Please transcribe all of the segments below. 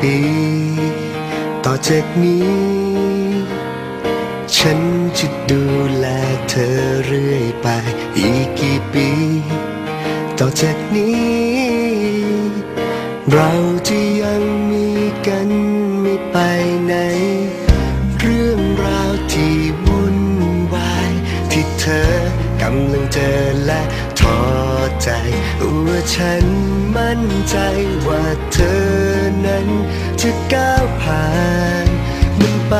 ปี ต่อจากนี้ ฉันจะดูแลเธอเรื่อยไป อีกกี่ปี ต่อจากนี้ เราจะยังมีกันไม่ไปไหน เรื่องราวที่วุ่นวายที่เธอ กำลังเจอและท้อใจว่าฉันมั่นใจว่าเธอนั้นจะก้าวผ่านมันไป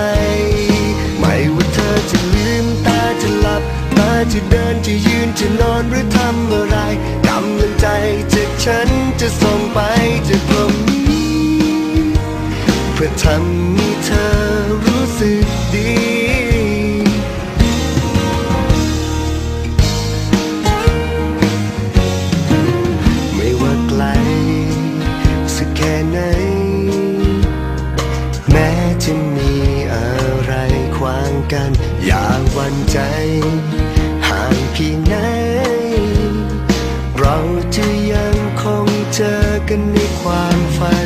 ไม่ว่าเธอจะลืมตาจะหลับตาจะเดินจะยืนจะนอนหรือทำอะไรกำลังใจจากฉันจะส่งไปจากตรงนี้เพื่อทำ กัน อย่าหวั่นใจห่างเพียงไหน เราจะยังคงเจอกันในความฝัน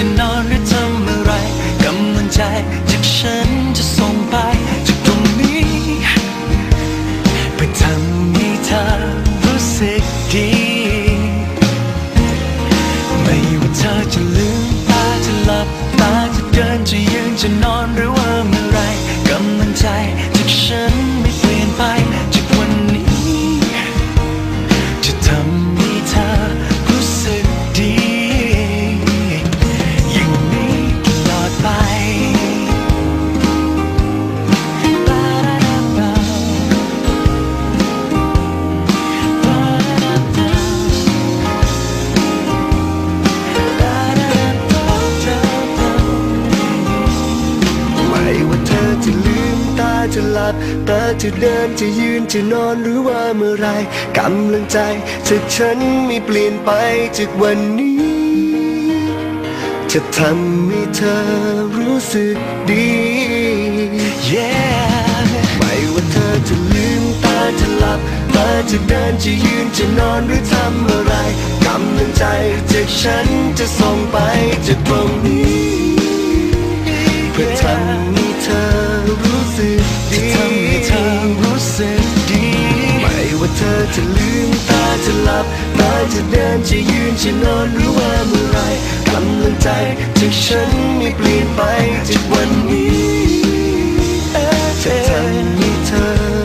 จะยื ตาจะหลับตาจะเดินจะยืนจะนอนหรือว่าเมื่อไรกำลังใจจากฉันไม่เปลี่ยนไปจากวันนี้ จะทำให้เธอรู้สึกดี Yeah ไม่ว่าเธอจะลืมตาจะหลับตาจะเดินจะยืนจะนอนหรือทำอะไรกำลังใจจากฉันจะส่งไปจากตรงนี้ เพื่อทำให้เธอ ธอจะลืมตาจะหลับตาจะเดินจะยืนจะนอนหรือว่าเมื่อไรกำลังใจจากฉันไม่เปลี่ยนไปจากวันนี้จะทำให้เธอ